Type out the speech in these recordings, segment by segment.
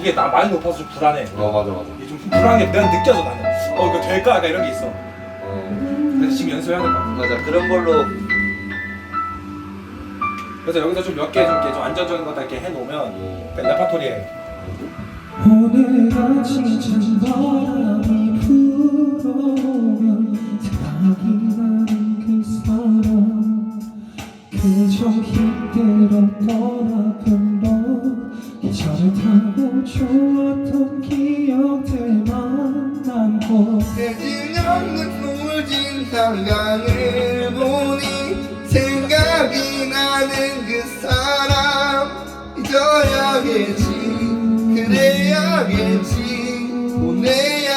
이게 나 많이 높아서 좀 불안해. 어 맞아 맞아. 이게 좀 불안한 게 내가 느껴져 나는. 어 이거 될까? 약간 이런 게 있어. 어 그래서 지금 연습해야 될 것 같아. 맞아 그런 걸로 그래서 여기서 좀 몇 개 좀 이렇게 좀 안전적인 것들 이렇게 해놓으면 그 레파토리에 오늘 아침 찬바람이 불어오면 생각이 타고 좋았던 기억들만 남고 해질 없는 물진 한강을 보니 생각이 나는 그 사람. 잊어야겠지. 그래야겠지. 보내야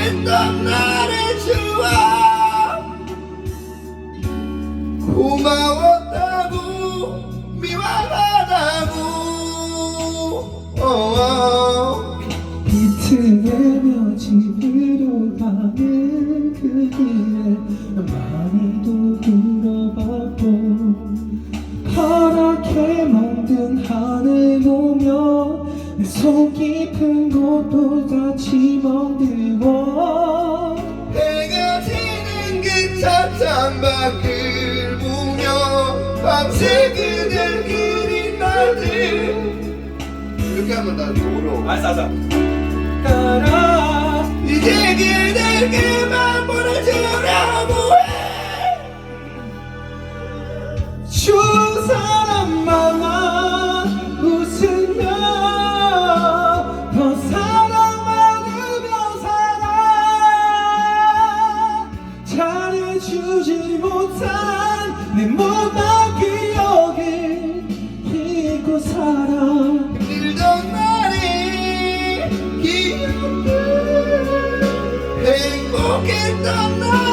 행복했던 날의 추억 고마웠다고 미안하다고 어. 비틀대며 집으로 가는 그 길에 많이도 물어봤고 파랗게 멍든 하늘 보며 내속 깊은 곳도 같이 멍들고 해가 지는 그 차창밖을 보며 밤새 그댈 그린 날들. 이렇게 하면 나 어려워 알았어 알았어. 따라 이제 그댈 그만 보내주려 주지 못한 내 못난 기억에 잊고 살아. 들던 날의 기억들 행복했던 날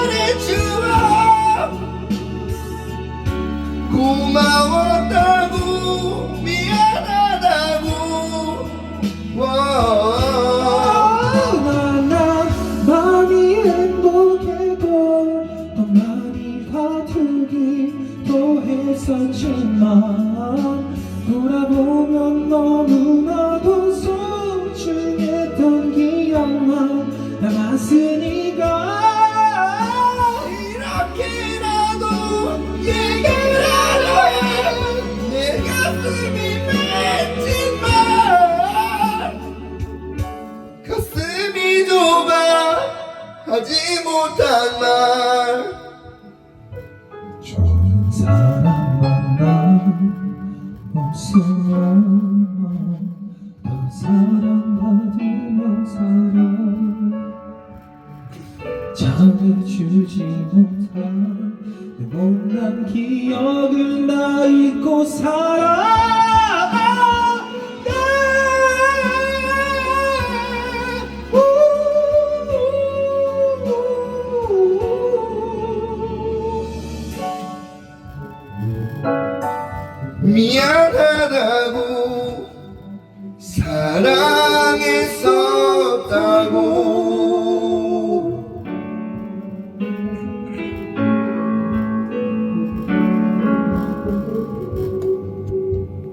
했었지만 돌아보면 너무나도 소중했던 기억만 남았으니까 이렇게라도 얘기하려 해내 가슴이 맺힌 말 가슴이 좁아 하지 못한 말. 좋은 사람 잘해주지 못한 내 못난 기억을 나 잊고 살아 미안하다고 사랑